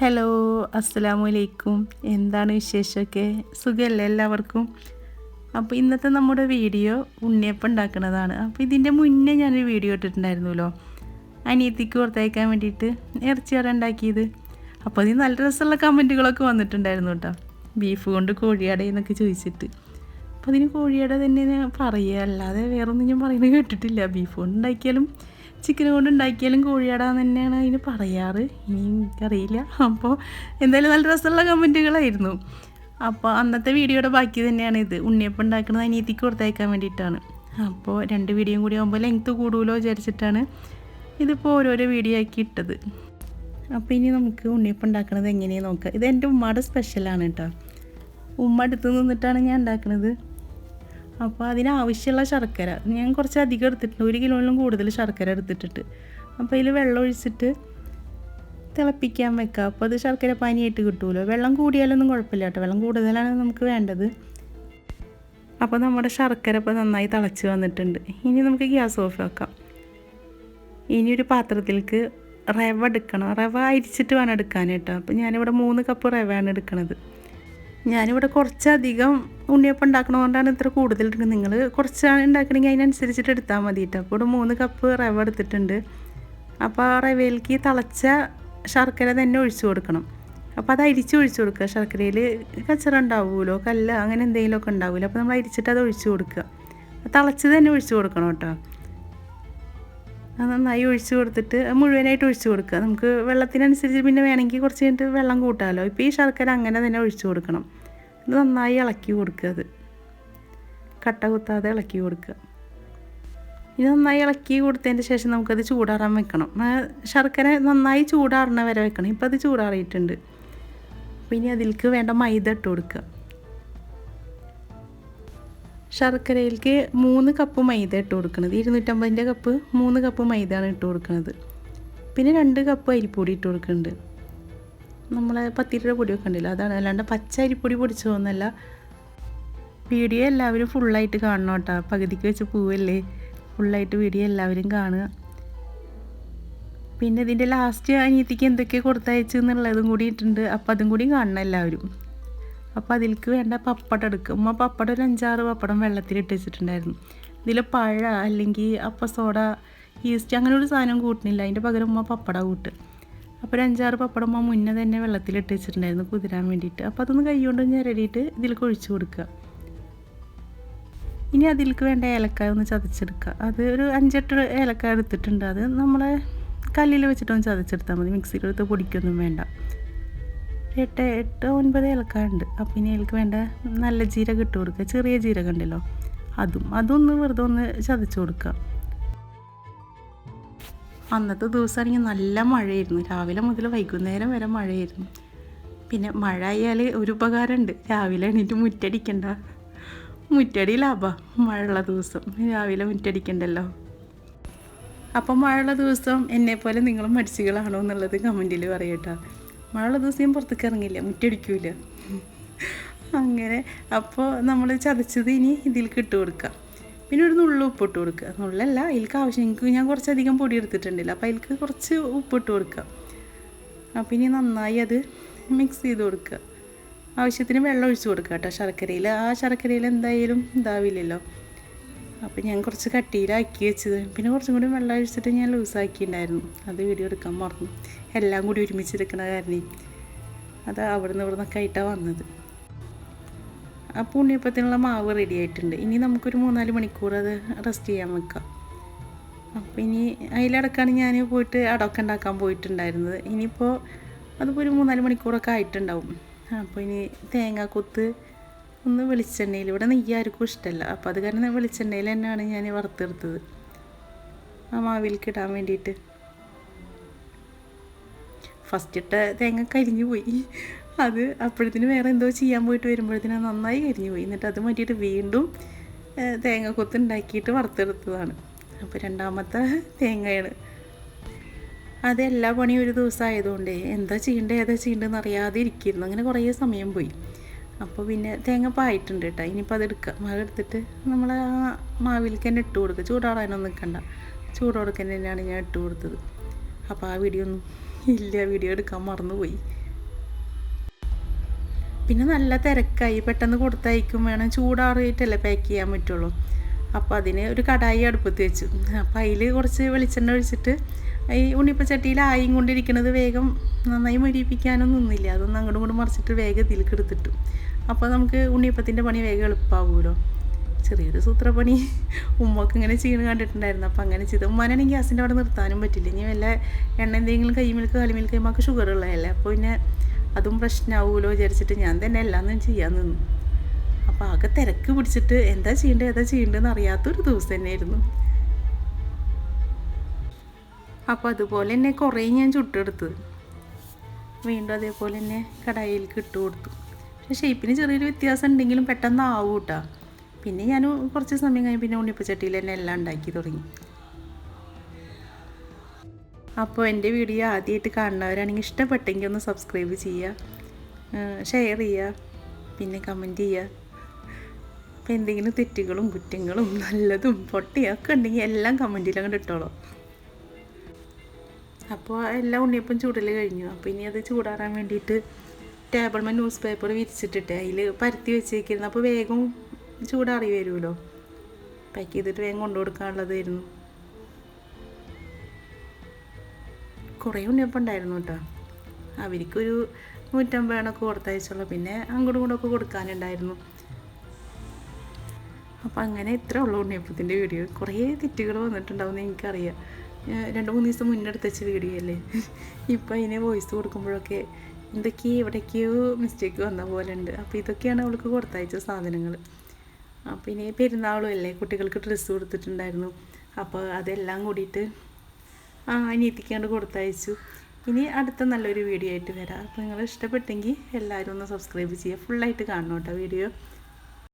Hello അസ്സലാമു അലൈക്കും എന്താണ് വിശേഷമൊക്കെ? സുഖമല്ലേ എല്ലാവർക്കും? അപ്പോൾ ഇന്നത്തെ നമ്മുടെ വീഡിയോ ഉണ്ണിയപ്പം ഉണ്ടാക്കുന്നതാണ്. അപ്പോൾ ഇതിന്റെ മുന്നേ ഞാനൊരു വീഡിയോ ഇട്ടിട്ടുണ്ടായിരുന്നല്ലോ. അനിയത്തിക്ക് പുറത്തേക്കാൻ വേണ്ടിയിട്ട് ഇറച്ചി കട ഉണ്ടാക്കിയത്. അപ്പോൾ അതിന് നല്ല രസമുള്ള കമന്റുകളൊക്കെ വന്നിട്ടുണ്ടായിരുന്നു കേട്ടോ. ബീഫ് കൊണ്ട് കോഴിയട എന്നൊക്കെ ചോദിച്ചിട്ട്. അപ്പോൾ അതിന് കോഴിയട തന്നെ പറയുക. അല്ലാതെ വേറൊന്നും ഞാൻ പറയുന്നത് കേട്ടിട്ടില്ല. ബീഫ് കൊണ്ട് ഉണ്ടാക്കിയാലും ചിക്കൻ കൊണ്ട് ഉണ്ടാക്കിയാലും കോഴിയാട തന്നെയാണ് അതിന് പറയാറ്. ഇനി എനിക്കറിയില്ല. അപ്പോൾ എന്തായാലും നല്ല രസമുള്ള കമന്റുകളായിരുന്നു. അപ്പോൾ അന്നത്തെ വീഡിയോയുടെ ബാക്കി തന്നെയാണ് ഇത്. ഉണ്ണിയപ്പം ഉണ്ടാക്കുന്നത് അനിയത്തിക്ക് കൊടുത്തയക്കാൻ വേണ്ടിയിട്ടാണ്. അപ്പോൾ രണ്ട് വീഡിയോയും കൂടി ആകുമ്പോൾ ലെങ്ത്ത് കൂടുമല്ലോ വിചാരിച്ചിട്ടാണ് ഇതിപ്പോൾ ഓരോരോ വീഡിയോ ആക്കി ഇട്ടത്. അപ്പോൾ ഇനി നമുക്ക് ഉണ്ണിയപ്പം ഉണ്ടാക്കുന്നത് എങ്ങനെയാണ് നോക്കാം. ഇത് എന്റെ ഉമ്മയുടെ സ്പെഷ്യലാണ് കേട്ടോ ഉമ്മ അടുത്ത് നിന്നിട്ടാണ് ഞാൻ ഉണ്ടാക്കുന്നത് അപ്പോൾ അതിനാവശ്യമുള്ള ശർക്കര. ഞാൻ കുറച്ച് അധികം എടുത്തിട്ടുണ്ട്. ഒരു കിലോയിലും കൂടുതൽ ശർക്കര എടുത്തിട്ടിട്ട്. അപ്പോൾ അതിൽ വെള്ളം ഒഴിച്ചിട്ട് തിളപ്പിക്കാൻ വെക്കുക അപ്പോൾ അത് ശർക്കര പാനിയായിട്ട് കിട്ടുമല്ലോ വെള്ളം കൂടിയാലൊന്നും കുഴപ്പമില്ല കേട്ടോ. വെള്ളം കൂടുതലാണ് നമുക്ക് വേണ്ടത്. അപ്പോൾ നമ്മുടെ ശർക്കര ഇപ്പോൾ നന്നായി തിളച്ച് വന്നിട്ടുണ്ട്. ഇനി നമുക്ക് ഗ്യാസ് ഓഫ് ആക്കാം. ഇനി ഒരു പാത്രത്തിലേക്ക് റവ എടുക്കണം. റവ അരിച്ചിട്ട് വേണം എടുക്കാൻ കേട്ടോ. അപ്പോൾ ഞാനിവിടെ മൂന്ന് കപ്പ് റവയാണ് എടുക്കണത്. ഞാനിവിടെ കുറച്ചധികം ഉണ്ണിയപ്പം ഉണ്ടാക്കണതുകൊണ്ടാണ് ഇത്ര കൂടുതൽ നിങ്ങൾ കുറച്ചാണ് ഉണ്ടാക്കണമെങ്കിൽ അതിനനുസരിച്ചിട്ട് എടുത്താൽ മതി കേട്ടോ അപ്പോൾ മൂന്ന് കപ്പ് റവ എടുത്തിട്ടുണ്ട്. അപ്പോൾ ആ റവയിലേക്ക് തിളച്ച ശർക്കര തന്നെ ഒഴിച്ചു കൊടുക്കണം. അപ്പോൾ അത് അരിച്ച് ഒഴിച്ചു കൊടുക്കുക. ശർക്കരയിൽ കച്ചറ ഉണ്ടാവുമല്ലോ കല്ല് അങ്ങനെ എന്തെങ്കിലുമൊക്കെ ഉണ്ടാവില്ല അപ്പോൾ നമ്മൾ അരിച്ചിട്ട് അത് ഒഴിച്ചു കൊടുക്കുക. തിളച്ച് തന്നെ ഒഴിച്ചു കൊടുക്കണം കേട്ടോ അത് നന്നായി ഒഴിച്ചു കൊടുത്തിട്ട് മുഴുവനായിട്ട് ഒഴിച്ചു കൊടുക്കുക. നമുക്ക് വെള്ളത്തിനനുസരിച്ച് പിന്നെ വേണമെങ്കിൽ കുറച്ച് കഴിഞ്ഞിട്ട് വെള്ളം കൂട്ടാമല്ലോ ഇപ്പോൾ ഈ ശർക്കര അങ്ങനെ തന്നെ ഒഴിച്ചു കൊടുക്കണം. നന്നായി ഇളക്കി കൊടുക്കുക അത്. കട്ട കുത്താതെ ഇളക്കി കൊടുക്കുക. ഇത് നന്നായി ഇളക്കി കൊടുത്തതിന് ശേഷം നമുക്കത് ചൂടാറാൻ വെക്കണം. ശർക്കര നന്നായി ചൂടാറണ വരെ വെക്കണം. ഇപ്പം അത് ചൂടാറിയിട്ടുണ്ട് പിന്നെ അതിലേക്ക് വേണ്ട മൈദ ഇട്ട് കൊടുക്കുക. ശർക്കരയിലേക്ക് മൂന്ന് കപ്പ് മൈദ ഇട്ട് കൊടുക്കുന്നത് ഇരുന്നൂറ്റമ്പതിന്റെ കപ്പ് മൂന്ന് കപ്പ് മൈദയാണ് ഇട്ട് കൊടുക്കുന്നത് പിന്നെ രണ്ട് കപ്പ് അരിപ്പൊടി ഇട്ട് കൊടുക്കുന്നുണ്ട് നമ്മളെ പത്തിരിയുടെ പൊടിയൊക്കെ ഉണ്ടല്ലോ അതാണ്. അല്ലാണ്ട് പച്ച അരിപ്പൊടി പൊടിച്ചതൊന്നല്ല വീഡിയോ എല്ലാവരും ഫുള്ളായിട്ട് കാണണം കേട്ടോ. പകുതിക്ക് വെച്ച് പോവല്ലേ? ഫുള്ളായിട്ട് വീഡിയോ എല്ലാവരും കാണുക. പിന്നെ ഇതിന്റെ ലാസ്റ്റ് അനിയത്തിക്ക് എന്തൊക്കെ കൊടുത്തയച്ചു എന്നുള്ളതും കൂടി ഇട്ടുണ്ട് അപ്പോൾ അതും കൂടി കാണണം എല്ലാവരും. അപ്പോൾ അതിലേക്ക് വേണ്ട പപ്പടം എടുക്കും. ഉമ്മ പപ്പടം ഒരു അഞ്ചാറ് പപ്പടം വെള്ളത്തിലിട്ട് വെച്ചിട്ടുണ്ടായിരുന്നു. ഇതിൽ പഴ അല്ലെങ്കിൽ അപ്പ സോഡ ഈസ്റ്റ് അങ്ങനെ ഒരു സാധനം കൂട്ടുന്നില്ല അതിന്റെ പകരം ഉമ്മ പപ്പട കൂട്ട്. അപ്പോൾ ഒരു അഞ്ചാറ് പപ്പടം മുന്നേ തന്നെ വെള്ളത്തിലിട്ട് വെച്ചിട്ടുണ്ടായിരുന്നു കുതിരാൻ വേണ്ടിയിട്ട്. അപ്പോൾ അതൊന്ന് കൈകൊണ്ട് ഞെരടിയിട്ട് ഇതിലേക്ക് ഒഴിച്ചു കൊടുക്കുക. ഇനി അതിലേക്ക് വേണ്ട ഏലക്കായ ഒന്ന് ചതച്ചെടുക്കുക. അത് ഒരു അഞ്ചെട്ട് ഏലക്കായ എടുത്തിട്ടുണ്ട്. അത് നമ്മൾ കല്ലിൽ വെച്ചിട്ടൊന്ന് ചതച്ചെടുത്താൽ മതി. മിക്സിയിലെടുത്ത് പൊടിക്കൊന്നും വേണ്ട. എട്ട് എട്ട് ഒൻപത് ഏലക്കായ ഉണ്ട്. അപ്പം ഇനി അതിലേക്ക് വേണ്ട നല്ല ജീരകം ഇട്ട് കൊടുക്കുക. ചെറിയ ജീരകം ഉണ്ടല്ലോ. അതും അതൊന്ന് വെറുതെ ഒന്ന് ചതച്ച് കൊടുക്കുക. അന്നത്തെ ദിവസമാണെങ്കിൽ നല്ല മഴയായിരുന്നു. രാവിലെ മുതൽ വൈകുന്നേരം വരെ മഴയായിരുന്നു. പിന്നെ മഴ ആയാൽ ഒരു ഉപകാരമുണ്ട്. രാവിലെ എണീറ്റ് മുറ്റടിക്കണ്ട. മുറ്റടി ലാഭ. മഴയുള്ള ദിവസം. രാവിലെ മുറ്റടിക്കണ്ടല്ലോ. അപ്പം മഴയുള്ള ദിവസം എന്നെപ്പോലെ നിങ്ങൾ മടിച്ചുകളാണോ എന്നുള്ളത് കമന്റിൽ പറയട്ടോ മഴയുള്ള ദിവസം ഞാൻ പുറത്തേക്ക് ഇറങ്ങില്ല. മുറ്റടിക്കൂല. അങ്ങനെ. അപ്പോൾ നമ്മൾ ചതച്ചത് ഇനി ഇതിൽ കിട്ടു കൊടുക്കുക പിന്നെ ഒരു നുള്ളു ഉപ്പിട്ട് കൊടുക്കുക. നുള്ളല്ല അതിൽക്ക് ആവശ്യം. എനിക്ക് ഞാൻ കുറച്ചധികം പൊടി എടുത്തിട്ടുണ്ടല്ലോ. അപ്പോൾ അതിൽക്ക് കുറച്ച് ഉപ്പിട്ട് കൊടുക്കുക. അപ്പം ഇനി നന്നായി അത് മിക്സ് ചെയ്ത് കൊടുക്കുക. ആവശ്യത്തിന് വെള്ളം ഒഴിച്ച് കൊടുക്കുക കേട്ടോ. ശർക്കരയിൽ ആ ശർക്കരയിൽ എന്തായാലും ഇതാവില്ലല്ലോ. അപ്പോൾ ഞാൻ കുറച്ച് കട്ടിയിലാക്കി വെച്ചത്. പിന്നെ കുറച്ചും കൂടി വെള്ളം ഒഴിച്ചിട്ട് ഞാൻ ലൂസാക്കിയിട്ടുണ്ടായിരുന്നു. അത് വീഡിയോ എടുക്കാൻ മറന്നു. എല്ലാം കൂടി ഒരുമിച്ചെടുക്കണ കാരണം. അത് അവിടെ നിന്ന് ഇവിടെ നിന്നൊക്കെ ആയിട്ടാണ് വന്നത്. അപ്പോൾ ഉണ്ണിയപ്പത്തിനുള്ള മാവ് റെഡി ആയിട്ടുണ്ട്. ഇനി നമുക്കൊരു മൂന്നാൽ മണിക്കൂർ അത് റെസ്റ്റ് ചെയ്യാൻ വെക്കാം. അപ്പോൾ ഇനി അതിലടക്കാണ് ഞാൻ പോയിട്ട് അടക്കം ഉണ്ടാക്കാൻ പോയിട്ടുണ്ടായിരുന്നത്. ഇനിയിപ്പോൾ അതിപ്പോൾ ഒരു മൂന്നാൽ മണിക്കൂറൊക്കെ ആയിട്ടുണ്ടാവും. അപ്പോൾ ഇനി തേങ്ങ കൊത്ത് ഒന്ന് വെളിച്ചെണ്ണയിൽ ഇവിടെ നെയ്യ് ആർക്കും ഇഷ്ടമല്ല അപ്പോൾ അത് കാരണം വെളിച്ചെണ്ണയിൽ തന്നെയാണ് ഞാൻ വറുത്തെടുത്തത്. ആ മാവിലേക്ക് ഇടാൻ വേണ്ടിയിട്ട്. ഫസ്റ്റ് ഇട്ട തേങ്ങ കരിഞ്ഞു പോയി. അത് അപ്പോഴത്തിന് വേറെ എന്തോ ചെയ്യാൻ പോയിട്ട് വരുമ്പോഴത്തേന് നന്നായി കരിഞ്ഞു പോയി. എന്നിട്ട് അത് മാറ്റിയിട്ട് വീണ്ടും തേങ്ങ കൊത്ത് ഉണ്ടാക്കിയിട്ട് വറുത്തെടുത്തതാണ്. അപ്പോൾ രണ്ടാമത്തെ തേങ്ങയാണ്. അത് എല്ലാ പണിയും ഒരു ദിവസം ആയതുകൊണ്ട് എന്താ ചെയ്യേണ്ടത് ഏതാ ചെയ്യേണ്ടതെന്ന് അറിയാതെ ഇരിക്കുന്നു. അങ്ങനെ കുറേ സമയം പോയി. അപ്പോൾ പിന്നെ തേങ്ങ ആയിട്ടുണ്ട് കേട്ടോ. ഇനിയിപ്പോൾ അത് എടുക്കുക മാവ് എടുത്തിട്ട് നമ്മൾ ആ മാവിലേക്ക് തന്നെ ഇട്ട് കൊടുക്കുക. ചൂടാറാനൊന്നും നിൽക്കണ്ട. ചൂടോടൊക്കെ തന്നെയാണ് ഞാൻ ഇട്ട് കൊടുത്തത്. അപ്പോൾ ആ വീഡിയോ ഒന്നും ഇല്ല. വീഡിയോ എടുക്കാൻ മറന്നുപോയി. പിന്നെ നല്ല തിരക്കായി. പെട്ടെന്ന് കൊടുത്തയക്കും വേണം. ചൂടാറിയിട്ടല്ലേ പാക്ക് ചെയ്യാൻ പറ്റുള്ളൂ. അപ്പോൾ അതിന് ഒരു കടായി അടുപ്പത്ത് വെച്ചു. അപ്പോൾ അതിൽ കുറച്ച് വെളിച്ചെണ്ണ ഒഴിച്ചിട്ട് ഈ ഉണ്ണിപ്പച്ചട്ടിയിൽ ആയും കൊണ്ടിരിക്കുന്നത് വേഗം നന്നായി മരിപ്പിക്കാനും നിന്നില്ല. അതൊന്ന് അങ്ങോട്ടും ഇങ്ങോട്ടും മറിച്ചിട്ട് വേഗം ഇതിലേക്ക് എടുത്തിട്ടു. അപ്പോൾ നമുക്ക് ഉണ്ണിയപ്പത്തിന്റെ പണി വേഗം എളുപ്പമാവുമല്ലോ ചെറിയൊരു സൂത്രപ്പണി. ഉമ്മക്ക് ഇങ്ങനെ ചെയ്യണ കണ്ടിട്ടുണ്ടായിരുന്നു. അപ്പോൾ അങ്ങനെ ചെയ്ത്. ഉമ്മാനാണെങ്കിൽ ഗ്യാസിന്റെ അവിടെ നിർത്താനും പറ്റില്ല. ഇനി വല്ല എണ്ണ എന്തെങ്കിലും കൈമിൽക്ക് കളിമിൽക്ക് ഉമ്മക്ക് ഷുഗർ ഉള്ളതല്ലേ? അപ്പോൾ പിന്നെ അതും പ്രശ്നമാവുമല്ലോ വിചാരിച്ചിട്ട് ഞാൻ തന്നെ എല്ലാന്നും ചെയ്യാൻ നിന്നു. അപ്പോൾ ആകെ തിരക്ക് പിടിച്ചിട്ട് എന്താ ചെയ്യേണ്ടത് ഏതാ ചെയ്യേണ്ടതെന്ന് അറിയാത്തൊരു ദിവസം തന്നെയായിരുന്നു. അപ്പോൾ അതുപോലെ തന്നെ കുറേ ഞാൻ ചുട്ടെടുത്ത്. വീണ്ടും അതേപോലെ തന്നെ കടായിലേക്ക് ഇട്ട് കൊടുത്തു. പക്ഷേ ഷേപ്പിന് ചെറിയൊരു വ്യത്യാസം ഉണ്ടെങ്കിലും പെട്ടെന്ന് ആവൂട്ടാ. പിന്നെ ഞാൻ കുറച്ച് സമയം കഴിഞ്ഞ് പിന്നെ ഉണ്ണിപ്പച്ചട്ടിയിൽ തന്നെ എല്ലാം ഉണ്ടാക്കി തുടങ്ങി. അപ്പോൾ എന്റെ വീഡിയോ ആദ്യമായിട്ട് കാണുന്നവരാണെങ്കിൽ ഇഷ്ടപ്പെട്ടെങ്കിൽ ഒന്ന് സബ്സ്ക്രൈബ് ചെയ്യുക. ഷെയർ ചെയ്യുക. പിന്നെ കമന്റ് ചെയ്യുക. അപ്പോൾ എന്തെങ്കിലും തെറ്റുകളും കുറ്റങ്ങളും നല്ലതും പൊട്ടിയൊക്കെ ഉണ്ടെങ്കിൽ എല്ലാം കമന്റിൽ അങ്ങോട്ട് ഇട്ടോളൂ. അപ്പോൾ എല്ലാം ഉണ്ണിയപ്പം ചൂടൽ കഴിഞ്ഞു. അപ്പോൾ ഇനി അത് ചൂടാറാൻ വേണ്ടിയിട്ട് ടേബിൾമേ ന്യൂസ് പേപ്പർ വിരിച്ചിട്ടിട്ട് അതിൽ പരത്തി വെച്ചേക്കിരുന്നു അപ്പോൾ വേഗം ചൂടാറി വരുമല്ലോ. പാക്ക് ചെയ്തിട്ട് വേഗം കൊണ്ടു കൊടുക്കാനുള്ളതായിരുന്നു കുറേ ഉണ്ണിയപ്പം ഉണ്ടായിരുന്നു കേട്ടോ. അവർക്കൊരു നൂറ്റമ്പതെണ്ണൊക്കെ കൊടുത്തയച്ചുള്ളൂ. പിന്നെ അങ്ങോട്ടും ഒക്കെ കൊടുക്കാനുണ്ടായിരുന്നു. അപ്പോൾ അങ്ങനെ ഇത്ര ഉള്ളൂ ഉണ്ണിയപ്പത്തിന്റെ വീഡിയോ. കുറേ തെറ്റുകൾ വന്നിട്ടുണ്ടാവും എനിക്കറിയാം. രണ്ട് മൂന്ന് ദിവസം മുന്നെടുത്ത് വെച്ച വീഡിയോ അല്ലേ? ഇപ്പം അതിനെ വോയിസ് കൊടുക്കുമ്പോഴൊക്കെ എന്തൊക്കെയോ എവിടേക്കോ മിസ്റ്റേക്ക് വന്ന പോലെ ഉണ്ട്. അപ്പോൾ ഇതൊക്കെയാണ് അവൾക്ക് കൊടുത്തയച്ച സാധനങ്ങൾ. അപ്പോൾ ഇനി പെരുന്നാളും അല്ലേ? കുട്ടികൾക്ക് ഡ്രസ്സ് കൊടുത്തിട്ടുണ്ടായിരുന്നു. അപ്പോൾ അതെല്ലാം കൂടിയിട്ട് ആ അനിയത്തിക്കാണ്ട് കൊടുത്തയച്ചു. ഇനി അടുത്ത നല്ലൊരു വീഡിയോ ആയിട്ട് വരാം. അപ്പോൾ നിങ്ങൾ ഇഷ്ടപ്പെട്ടെങ്കിൽ എല്ലാവരും ഒന്ന് സബ്സ്ക്രൈബ് ചെയ്യുക. ഫുള്ളായിട്ട് കാണണം കേട്ടോ വീഡിയോ